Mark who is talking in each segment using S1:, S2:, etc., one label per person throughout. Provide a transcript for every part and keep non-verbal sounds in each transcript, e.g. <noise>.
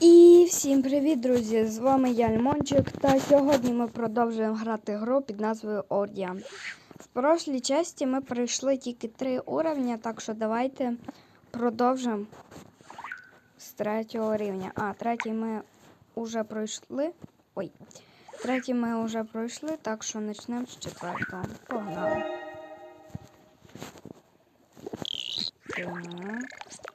S1: І всім привіт, друзі! З вами я Льмончик, та сьогодні ми продовжуємо грати гру під назвою Ордія. В прошлій часті ми пройшли тільки три уровня, так що давайте продовжимо з третього рівня. А, третій ми вже пройшли. Ой, третій ми вже пройшли, так що почнемо з четвертого. Погнали. Так.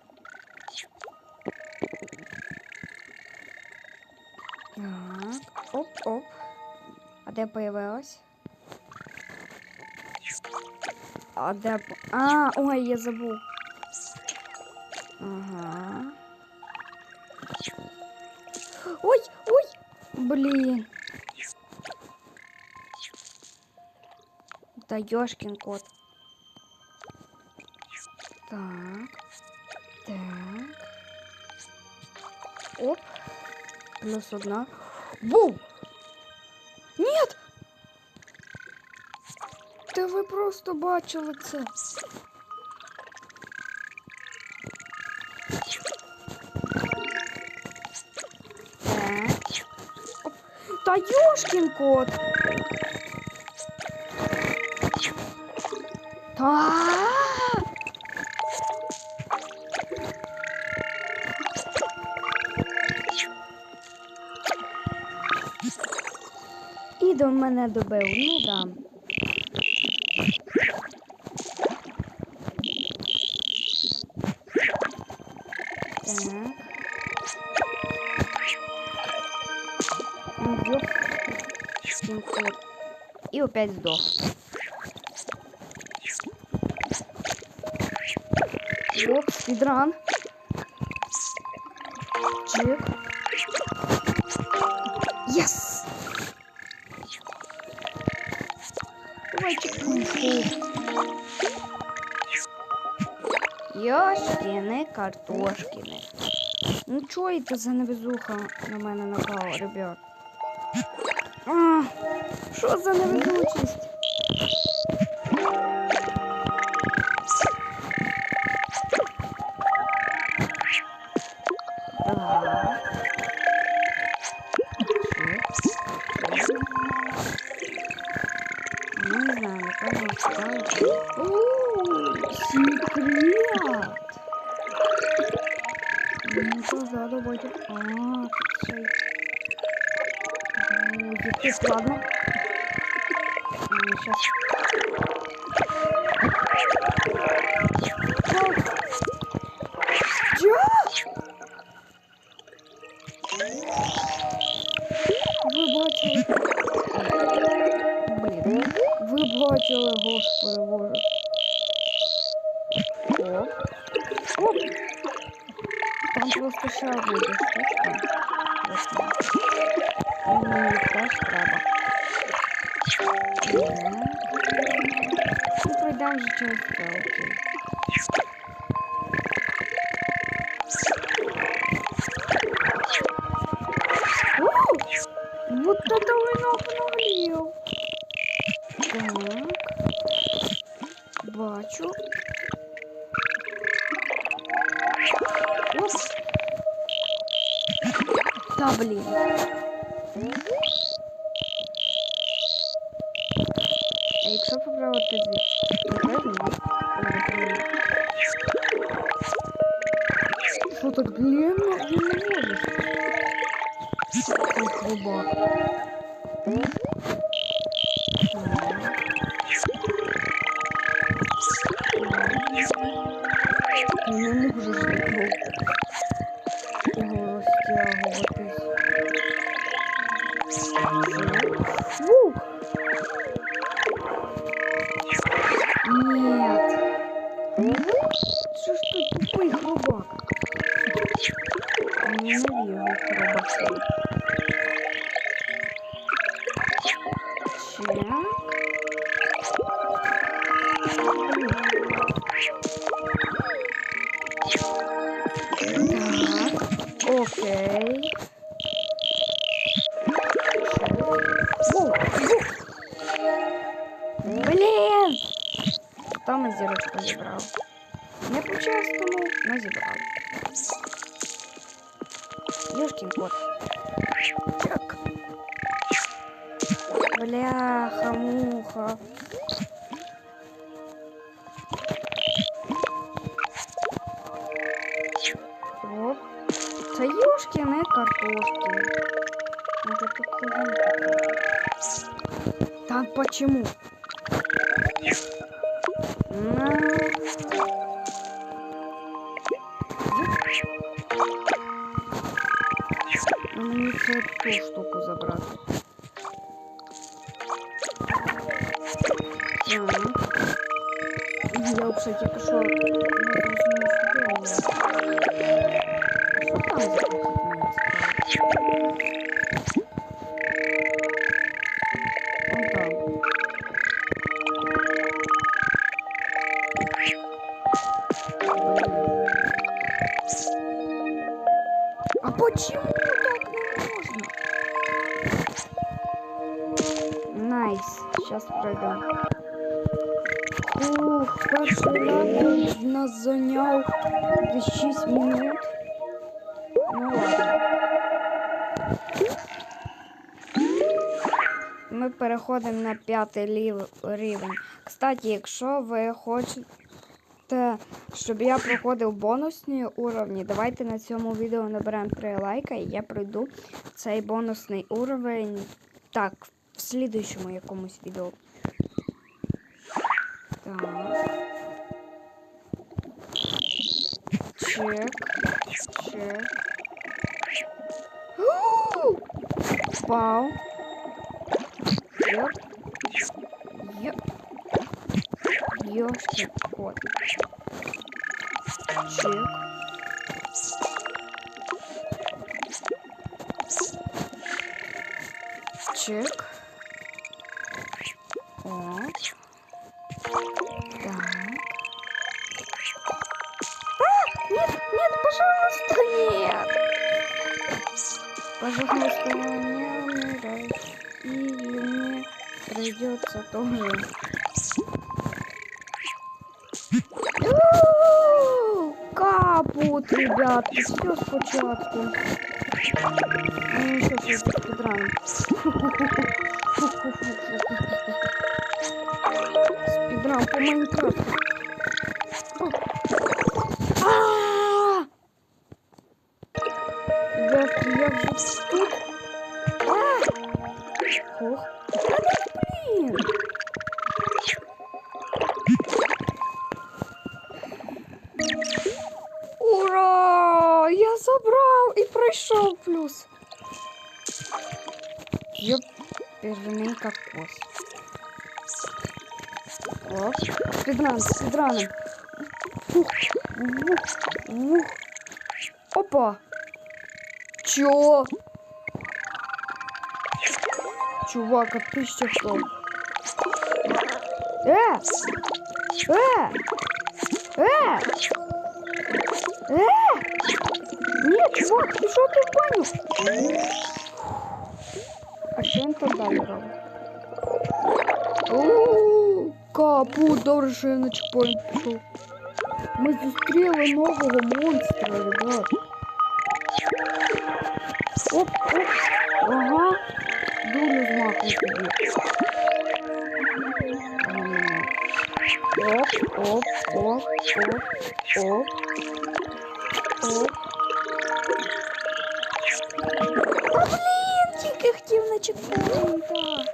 S1: Так, оп-оп. А де появилась? А де... по- А, ой, я забув. Ага. Ой, ой! Блін. Та ёшкин кот. Так. Так. Оп. Плюс одна. Бум! Нет! Та ви просто бачили це. Та ёшкин кот. Та. І до мене добив. Ну да. Так. И опять сдох. Оп, спидран. Йошкіни, картошкіни. Ну чого это за невезуха на мене напала, ребят? А, що за невезучість? Оп. Та блін. А якщо поправити звідси? Напевно. Що так длинно? Він не можеш. Ой, Що ж тут тупий хробак? Ненавижу хробаків. Зібрав. Не по-чесному, но зібрав. Ёшкин кот. Чак. Бляха-муха. Оп. Це ёшкины картошки. Надо тут. Так почему? На. А Мені це ту штуку забрати. А почему так не можно? Найс. Сейчас пройдем. Ух, перший нас десь 6 минут. Ну ладно. Ми переходимо на п'ятий рівень. Кстати, якщо ви хочете, щоб я проходив бонусні уровні, давайте на цьому відео наберемо 3 лайка і я пройду цей бонусний уровень. Так, в слідуючому якомусь відео. Так. Чек. Чек. <gasps> Вау. Ёшкин кот. Капут, ребятки, все спочатку. Ну, тут підран. Спідран по Майнкрафту. Оп, спидран, спидраном. Фух, вух, вух. Опа. Чё? Чувак, а ты что кто? Э! Э! Э! Э! Нет, чувак, ты что ты понял? А він там далі робить? Ууу, Капу, добре, що я на чекпоінт пішов. Ми зустріли нового монстра, ребят. Оп, оп. Ага. Дулю з маком тобі. М. Оп, оп, оп, оп, оп. Оп. Та блін, тільки хотів на чекпоінта.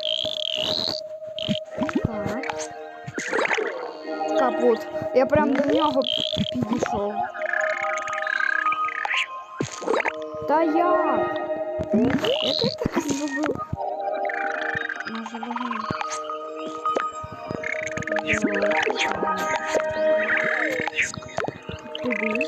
S1: Капут. Я прям до нього підійшов. Та я. Як я так зробив? Може легенько. Тобі.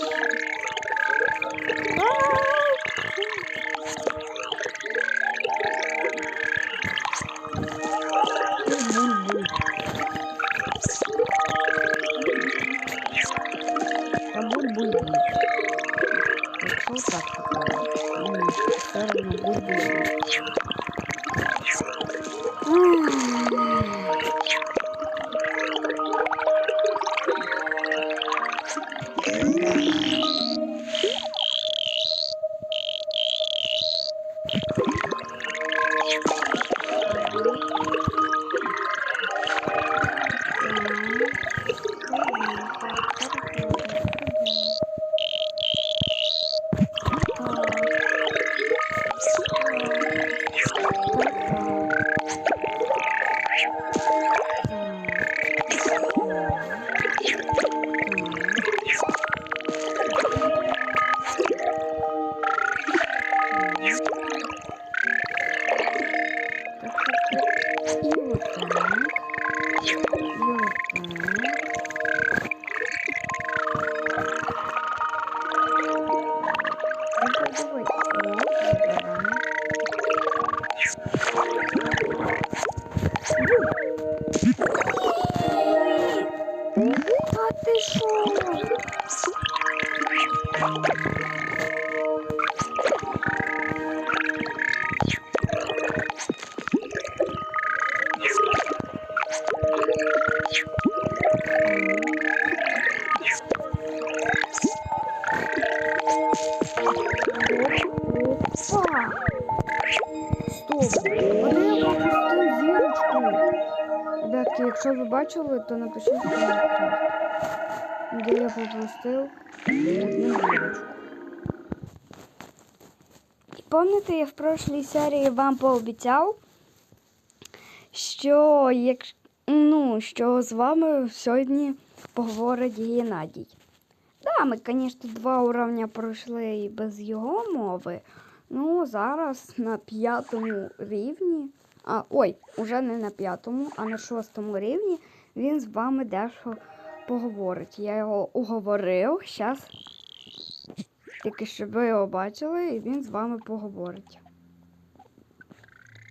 S1: Hmm. Ребятки, якщо ви бачили, то напишіть в коментарях. Де я пропустив одну зірочку. І пам'ятаєте, я в прошлій серії вам пообіцяв, що як, ну, що з вами сьогодні поговорить Геннадій. Да, ми, звісно, два уровня пройшли і без його мови. Ну, зараз на п'ятому рівні. А, ой, уже не на п'ятому, а на шостому рівні він з вами дещо поговорить. Я його уговорив. Зараз тільки щоб ви його бачили, і він з вами поговорить.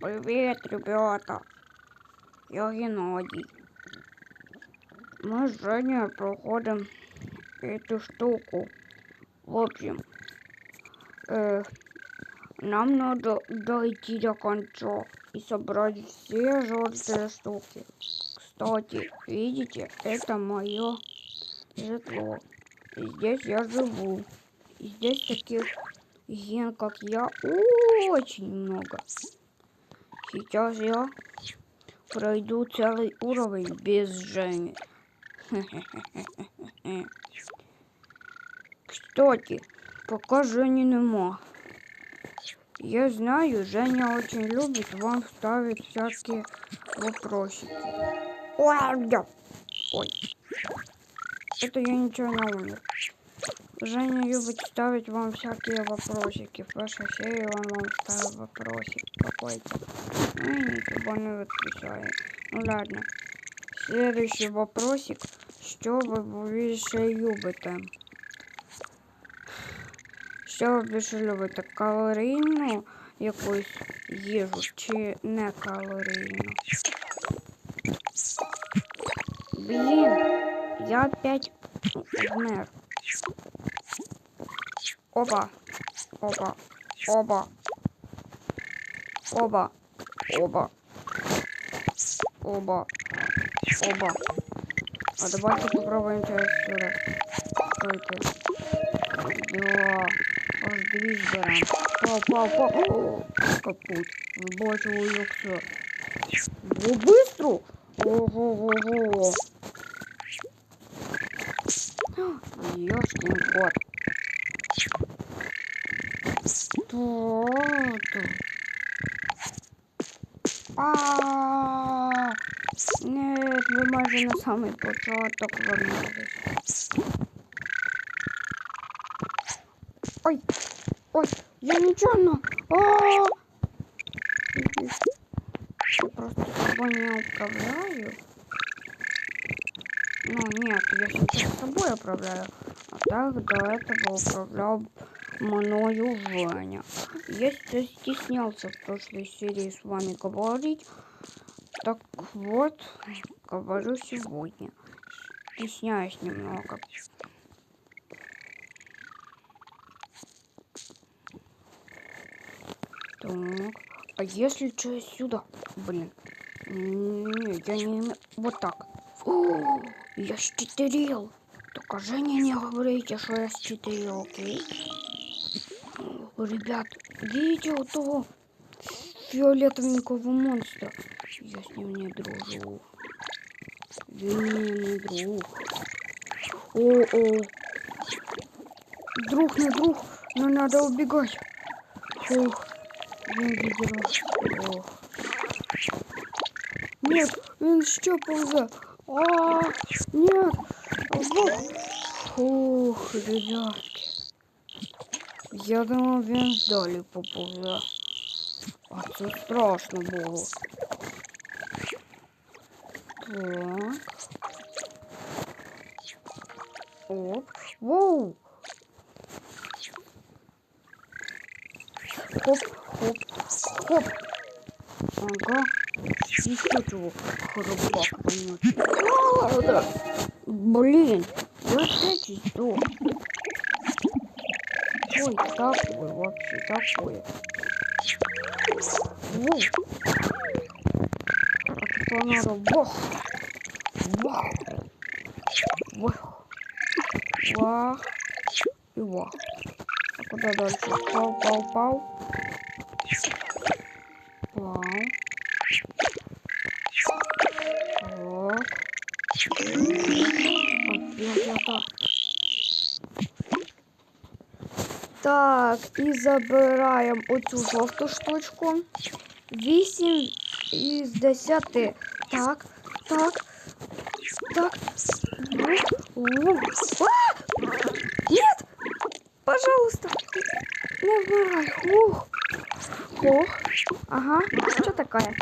S1: Привіт, ребята. Я Геннадій. Ми з Женєю проходимо эту штуку. В общем, э, нам надо дойти до конца и собрать все желтые штуки. Кстати, видите, это мое житло. Здесь я живу. И здесь таких ген, как я, очень много. Сейчас я пройду целый уровень без Жени. Кстати, пока Жени нема. Я знаю, Женя очень любит вам ставить всякие вопросики. Ой, да. Ой. Это я нечаянно умер. Женя любит ставить вам всякие вопросики. В прошлой серии он вам ставил вопросик какой-то. Ну и ничего не отвечает. Ну ладно. Следующий вопросик. Що ви більше любите? Що ви більше любите? Калорійну якусь їжу чи не калорійну? Блін, я опять вмер. Опа. Опа. Опа. Оба. Оба. Оба. Оба. А давайте попробуем через сюда. Стойте. Да. Аж дві зберем. Пау, пау, пау. О, Капут. Бачу, як все. О, быстро. Ого-го-го. Ёшкин кот. Тут. А. Нет, ви майже на самий початок вернулись. Ой, ой, я нечаянно. А! Я просто собой не управляю. Ну нет, я сейчас собой управляю. А так до этого управлял мною Женя. Я стеснялся в прошлой серии с вами говорить. Так вот, говорю сегодня. Стесняюсь немного. Так, а если через сюда? Блин. Не, я не. Вот так. О, я считерил. Только Женя не говорите, что я считерил, окей? Ребят, видите вот того фиолетовенького монстра? Я с ним не дружу. Він мені не друг. О-о. Друг не друг, но надо убегать. Ох, він відірвав. Ох. Нет, він ще повзе. А, нет. Ох. Фух, ребятки. Я думав, він далі поповзе. А це страшно було. Так. Оп. Воу. хоп, хоп, хоп. Ага. Еще чего. Вонючий. Блин, я опять сдох. Ой, такое вообще, такое. Воу. А типа надо вах. Вах. Вах. Вах. И вах. А куда дальше? Пау, пау, пау. Пау. Так, і забираємо оцю жовту штучку. 8 із 10. Так, так, так. У, у. А! Нет! Пожалуйста, не вмирай. Ух. Ох. Ага. Что такое?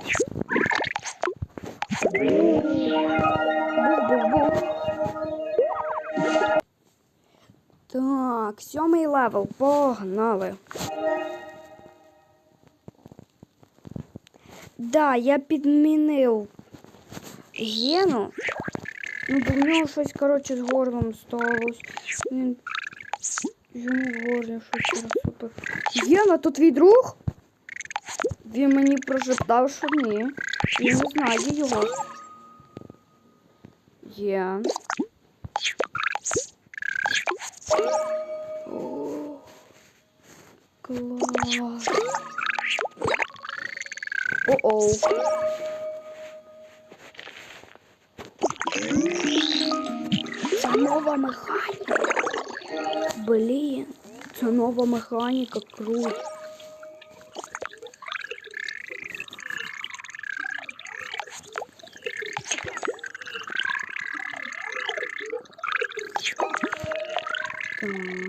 S1: Сьомий. Погнали. Да, я підмінив Гену. Ну, бо в нього щось, коротше, з горлом сталося. Він йому в горлі щось розсупив. Гена, то твій друг? Він мені прошептав, що ні. Я не знаю його. Ген. О, клас. О-оу. Це нова механіка. Блін, це нова механіка, круто. Так.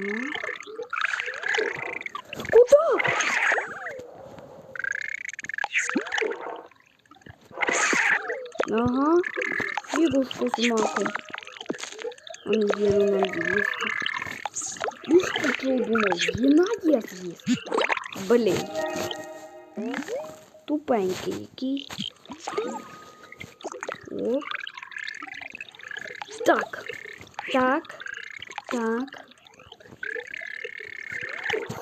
S1: Фигушку с маком. Он Гену надеется. Ну что ты думал? Геннадия съест? Блин. Тупенький. Оп. Так. Так. Так.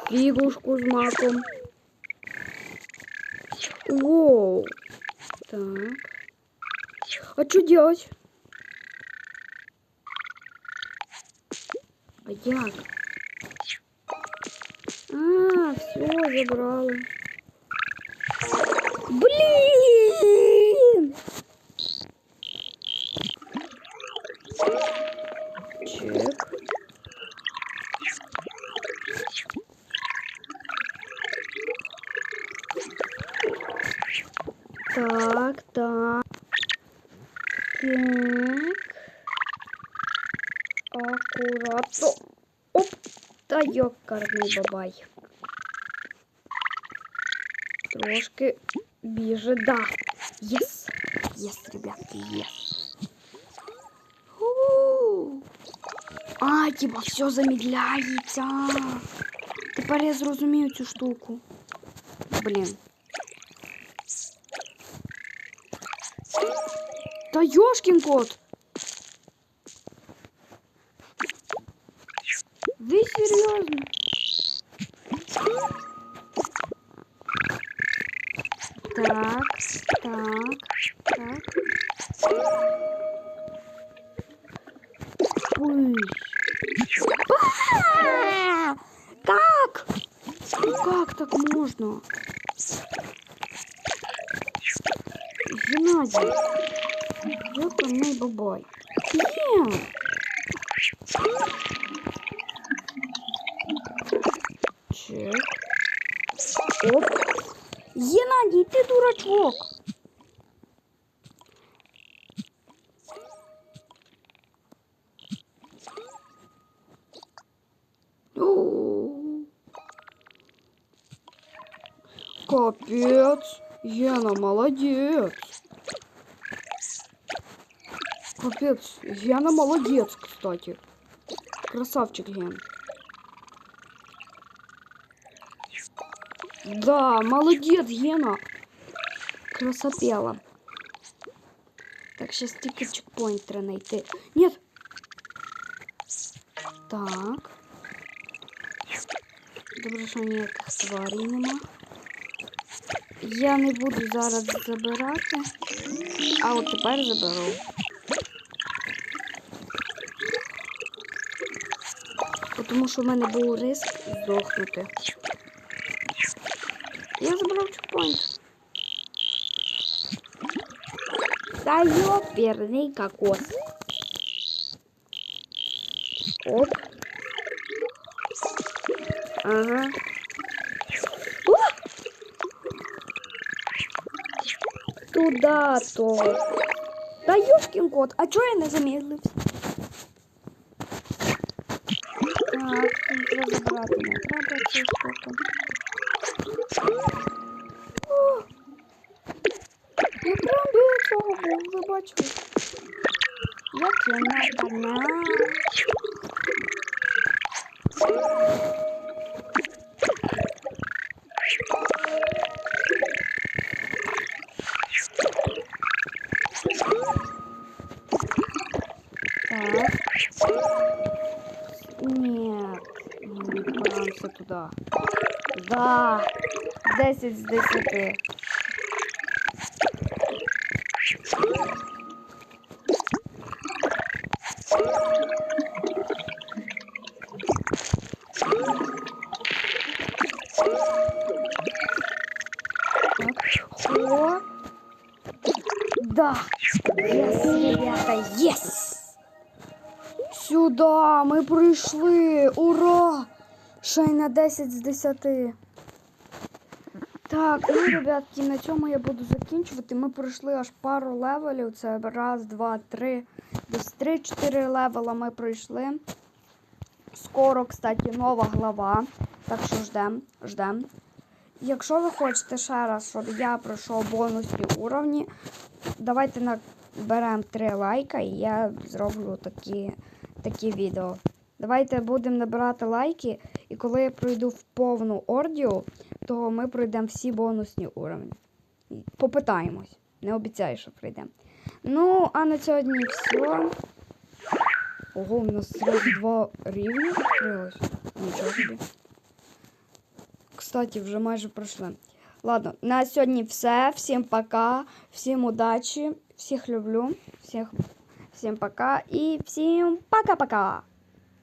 S1: Фигушку с маком. Воу. Так. А что делать? А як? А, все, забрала. Блин! Чек. Так, так. Так. Аккуратно. Оп. Та йокарний бабай. Трошки біже. Да. Єс. Єс, ребятки, єс. У. А, типа, все замедляється. Тепер я зрозумію цю штуку. Блін. Та ёшкин кот! Как? Ну как так можно? Геннадий. Ёкарный бабай. Нет. Чек. Оп. Геннадий, ты дурачок. О. Капец. Гена, молодец. Капец, Гена молодец, кстати. Красавчик Ген. Да, молодец, Гена. Красопела. Так, сейчас тільки чекпоінт треба знайти. Нет. Так. Добре, що ніяких тварей нема. Я не буду зараз забирати. А от тепер заберу. Тому що в мене був риск здохнути. Я забрав чекпоінт. Да ёперный кокос. Оп. Ага. Туда-то. Да ёшкин кот, а чё я не замедлився? Так, треба забрати не треба цю штуку. Я прям біля цього був, ви бачили? Як я на канал. Так. Нет, мы добираемся туда. Да, 10 з 10. Так. О! Да! Yes, ребята! Сюда ми прийшли! Ура! Ще на 10 з 10. Так, ну, ребятки, на цьому я буду закінчувати. Ми пройшли аж пару левелів. Це раз, два, три. Десь три-чотири левела ми пройшли. Скоро, кстати, нова глава. Так що ждем, ждем. Якщо ви хочете ще раз, щоб я пройшов бонусні уровні, давайте наберемо 3 лайка і я зроблю такі, такі відео. Давайте будемо набирати лайки, і коли я пройду в повну ордію, то ми пройдемо всі бонусні уровні. Попитаємось. Не обіцяю, що пройдемо. Ну, а на сьогодні все. Ого, у нас сразу два рівні відкрилось. Нічого собі. Кстати, вже майже пройшли. Ладно, на сьогодні все. Всім пока, всім удачі, всіх люблю, всіх, всім пока і всім пока-пока.